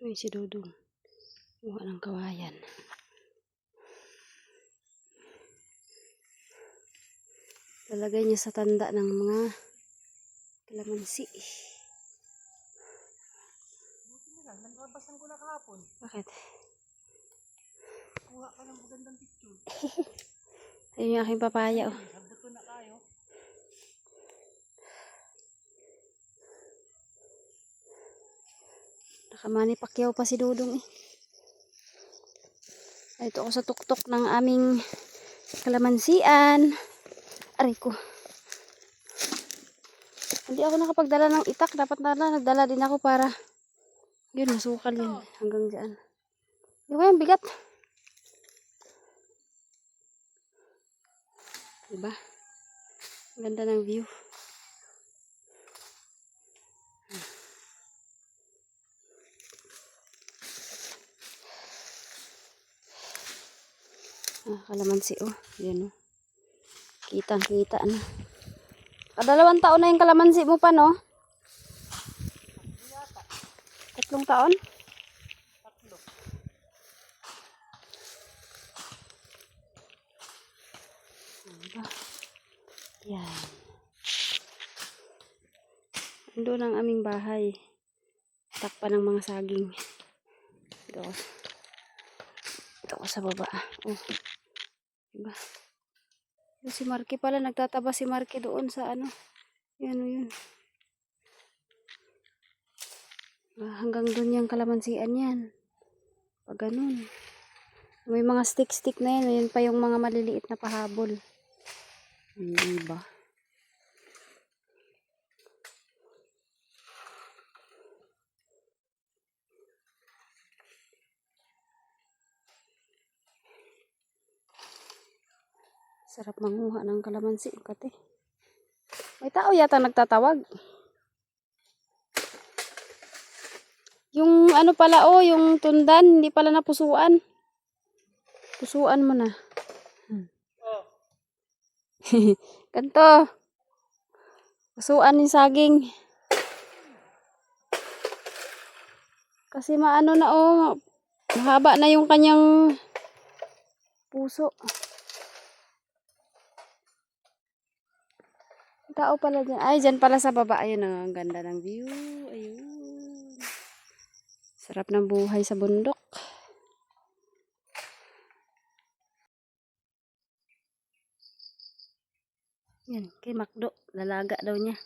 Ay, si Dudong. Kuha ng kawayan. Lalagay niya sa tanda ng mga kalamansi. Nagbabasan ko na kahapon. Bakit? Kuha ka ng magandang picture. Ayun yung aking papaya. Oh. Nakamani pakyaw pa si Dudong eh. Ito ako sa tuktok ng aming kalamansian. Aray ko. Hindi ako nakapagdala ng itak. Dapat na lang nagdala din ako para yun, masukal yun. Hanggang dyan. Di ba yung bigat? Diba? Ang Ganda ng view. Ah, kalamansi oh. Yan oh. Kitang kita na. Kadalawang taon na yung kalamansi mo pa no? Tatlong taon? Tatlo. Yan. Doon ang aming bahay. Takpan ng mga saging. Ito ako. Sa baba. Oh. Diba? Si Marky pala, nagtataba si Marky doon sa ano. Yan yun. Ah, hanggang doon yung kalamansian yan. Pag ganun. May mga stick-stick na yan. Ayan pa yung mga maliliit na pahabol. Hindi ba? Sarap manguha ng kalamansi. Kate. May tao yata nagtatawag. Yung ano pala oh, yung tundan, hindi pala napusuan. Pusuan mo na. Oh. Ganto. Pusuan yung saging. Kasi maano na oh, mahaba na yung kanyang puso. Tao pala dyan. Ay, dyan pala sa baba. Ayun, oh, ang ganda ng view. Ayun. Sarap ng buhay sa bundok. Yan, kay Makdo. Lalaga daw niya.